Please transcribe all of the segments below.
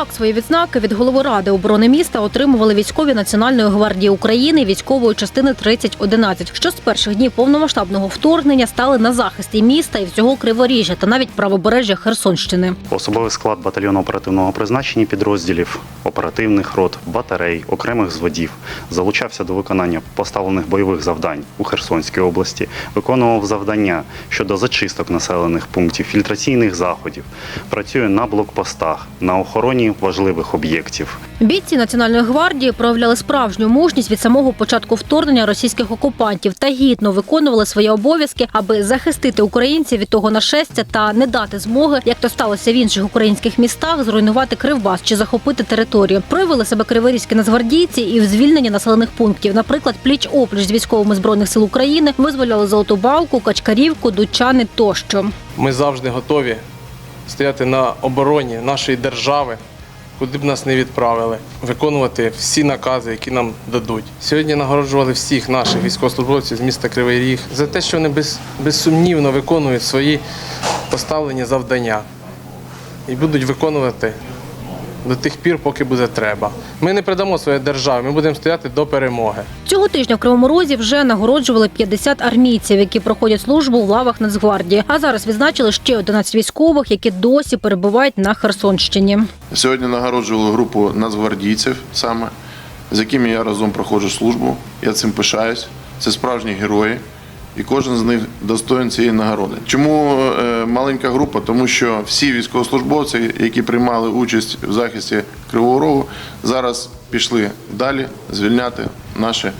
Так, свої відзнаки від голови ради оборони міста отримували військові Національної гвардії України військової частини 3011, що з перших днів повномасштабного вторгнення стали на захисті міста і всього Криворіжжя та навіть правобережжя Херсонщини. Особовий склад батальйону оперативного призначення підрозділів, оперативних рот, батарей, окремих зводів залучався до виконання поставлених бойових завдань у Херсонській області, виконував завдання щодо зачисток населених пунктів, фільтраційних заходів, працює на блокпостах, на охороні важливих об'єктів. Бійці Національної гвардії проявляли справжню мужність від самого початку вторгнення російських окупантів та гідно виконували свої обов'язки, аби захистити українців від того нашестя та не дати змоги, як то сталося в інших українських містах, зруйнувати Кривбас чи захопити територію. Проявили себе криворізькі нацгвардійці і в звільненні населених пунктів. Наприклад, пліч опліч з військовими збройних сил України визволяли Золоту Балку, Качкарівку, Дучани тощо. Ми завжди готові стояти на обороні нашої держави, куди б нас не відправили, виконувати всі накази, які нам дадуть. Сьогодні нагороджували всіх наших військовослужбовців з міста Кривий Ріг за те, що вони без, безсумнівно виконують свої поставлені завдання і будуть виконувати до тих пір, поки буде треба. Ми не предамо своєї держави, ми будемо стояти до перемоги. Цього тижня в Кривому Розі вже нагороджували 50 армійців, які проходять службу в лавах Нацгвардії. А зараз відзначили ще 11 військових, які досі перебувають на Херсонщині. Сьогодні нагороджували групу нацгвардійців саме, з якими я разом проходжу службу. Я цим пишаюсь. Це справжні герої, і кожен з них достоин цієї нагороди. Чому е, маленька група? Тому що всі військовослужбовці, які приймали участь в захисті Кривого Рогу, зараз пішли далі звільняти наші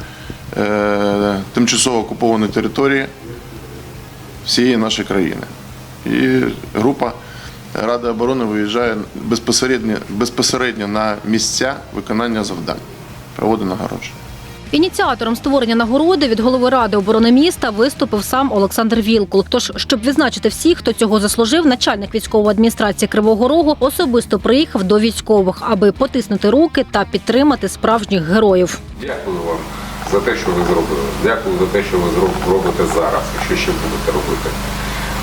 е, тимчасово окуповані території всієї нашої країни. І група Ради оборони виїжджає безпосередньо, безпосередньо на місця виконання завдань, проводить нагородження. Ініціатором створення нагороди від голови ради оборони міста виступив сам Олександр Вілкул. Тож, щоб відзначити всіх, хто цього заслужив, начальник військової адміністрації Кривого Рогу особисто приїхав до військових, аби потиснути руки та підтримати справжніх героїв. Дякую вам за те, що ви зробили. Дякую за те, що ви робите зараз що ще будете робити.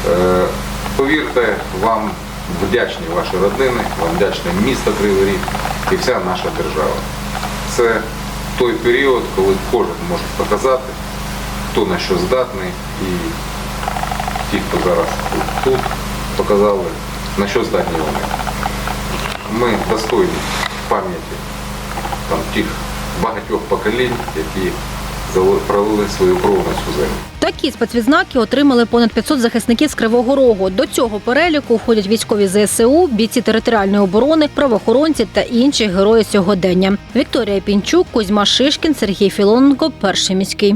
Е, повірте, вам вдячні ваші родини, вам вдячне місто Кривий Ріг і вся наша держава. Це той період, коли кожен може показати, хто на що здатний, і ті, хто зараз тут, показали, на що здатні вони. Ми достойні пам'яті тих багатьох поколінь, які провели свою кров на цю землю. Такі спецвідзнаки отримали понад 500 захисників з Кривого Рогу. До цього переліку входять військові ЗСУ, бійці територіальної оборони, правоохоронці та інші герої сьогодення. Вікторія Пінчук, Кузьма Шишкін, Сергій Філоненко, перший міський.